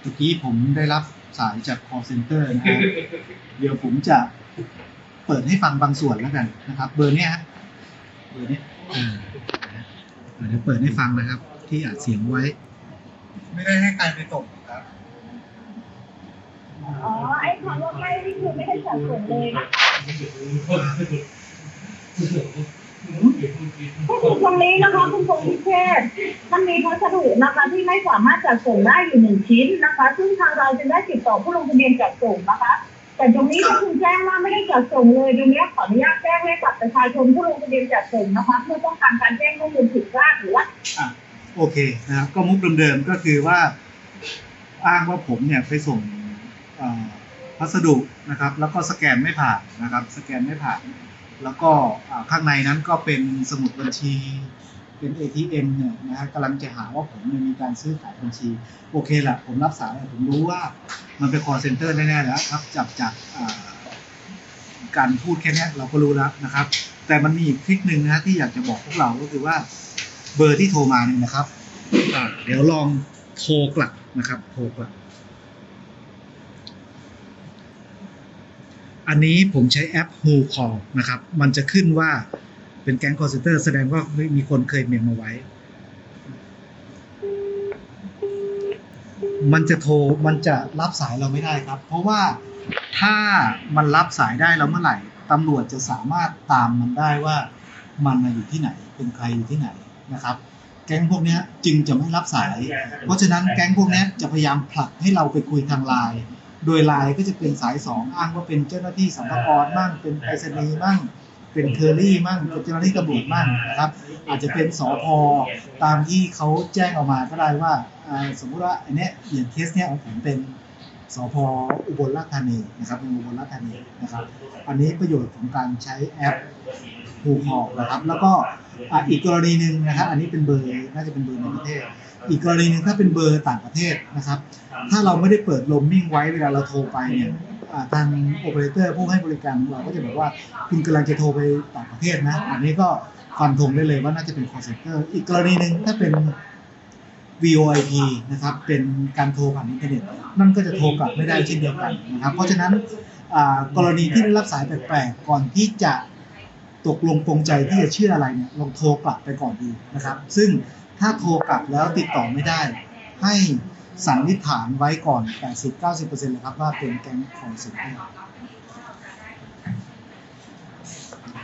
เมื่อกี้ผมได้รับสายจาก call center นะฮะเดี๋ยวผมจะเปิดให้ฟังบางส่วนแล้วกันนะครับ เบอร์เนี้ยฮะเบอร์เนี้ยอ่าเดี๋ยวเปิดให้ฟังนะครับ ที่อัดเสียงไว้ ไม่ได้ให้ใครไปส่งครับอ๋อ ไอ้คำว่าไม่นี่คือไม่ได้จัดส่งเลยนะก็คือ ตรงนี้นะคะคุณพงพิเชษมันมีพัสดุนะคะที่ไม่สามารถจัดส่งได้อยู่หนึ่งชิ้นนะคะ ซึ่งทางเราจะได้ติดต่อผู้ลงทะเบียนจัดส่งนะคะ แต่ตรงนี้ก็คือแจ้งว่าไม่ได้จัดส่งเลยตรงนี้ขออนุญาตแจ้งให้กับประชาชนผู้ลงทะเบียนจัดส่งนะคะเพื่อป้องกันการแจ้งข้อมูลผิดพลาดหรือว่าโอเคนะครับก็มุกเดิมๆก็คือว่าอ้างว่าผมเนี่ยไปส่งพัสดุนะครับ แล้วก็สแกนไม่ผ่านนะครับ สแกนไม่ผ่าน แล้วก็ข้างในนั้นก็เป็นสมุดบัญชี เป็น ATM เนี่ยนะฮะกำลังจะหาว่าผมมีการซื้อขายบัญชี โอเคละผมรับสายผมรู้ว่ามันเป็น call center แน่ๆแล้วครับจับจากการพูดแค่นี้เราก็รู้แล้วนะครับ แต่มันมีอีกทริคหนึ่งนะที่อยากจะบอกพวกเราก็คือว่าเบอร์ที่โทรมาเนี่ยนะครับเดี๋ยวลองโทรกลับนะครับ โทรกลับ อันนี้ผมใช้แอป Who Call นะครับ มันจะขึ้นว่าเป็นแก๊ง call center แสดงว่ามีคนเคยเมมมาไว้ มันจะโทรมันจะรับสายเราไม่ได้ครับ เพราะว่าถ้ามันรับสายได้แล้วเมื่อไหร่ตำรวจจะสามารถตามมันได้ว่ามันน่ะอยู่ที่ไหน เป็นใครอยู่ที่ไหนนะครับ แก๊งพวกนี้จึงจะไม่รับสาย เพราะฉะนั้นแก๊งพวกนี้จะพยายามผลักให้เราไปคุยทางไลน์ โดยไลน์ก็จะเป็นสายสองอ้างว่าเป็นเจ้าหน้าที่สัมภากรบ้างเป็นไปรษณีย์บ้างเป็นเคอรี่บ้างเป็นเจ้าหน้าที่ตำรวจบ้างนะครับ อาจจะเป็นสอพตามที่เขาแจ้งออกมาก็ได้ว่าสมมุติว่าอันนี้อย่างเคสเนี้ยของผมเป็นสพอุบลราชธานีนะครับเป็นอุบลราชธานีนะครับ อันนี้ประโยชน์ของการใช้แอปผูกหอกนะครับ แล้วก็ อีกกรณีหนึ่งนะครับ อันนี้เป็นเบอร์น่าจะเป็นเบอร์ในประเทศ อีกกรณีหนึ่งถ้าเป็นเบอร์ต่างประเทศนะครับ ถ้าเราไม่ได้เปิดลมมิ่งไว้เวลาเราโทรไปเนี่ยทางโอเปอเรเตอร์ผู้ให้บริการเราก็จะบอกว่าคุณกำลังจะโทรไปต่างประเทศนะ อันนี้ก็ฟันธงได้เลยว่าน่าจะเป็น call center อีกกรณีหนึ่งถ้าเป็น VoIP นะครับ เป็นการโทรผ่านอินเทอร์เน็ตนั่นก็จะโทรกลับไม่ได้เช่นเดียวกันนะครับ เพราะฉะนั้นกรณีที่ได้รับสายแปลกๆก่อนที่จะ ตกลงปรงใจที่จะเชื่ออะไรเนี่ยลองโทรกลับไปก่อนดีนะครับ ซึ่งถ้าโทรกลับแล้วติดต่อไม่ได้ ให้สันนิษฐานไว้ก่อน 80-90%เลยครับว่าเป็นแก๊งของสินเชื่อ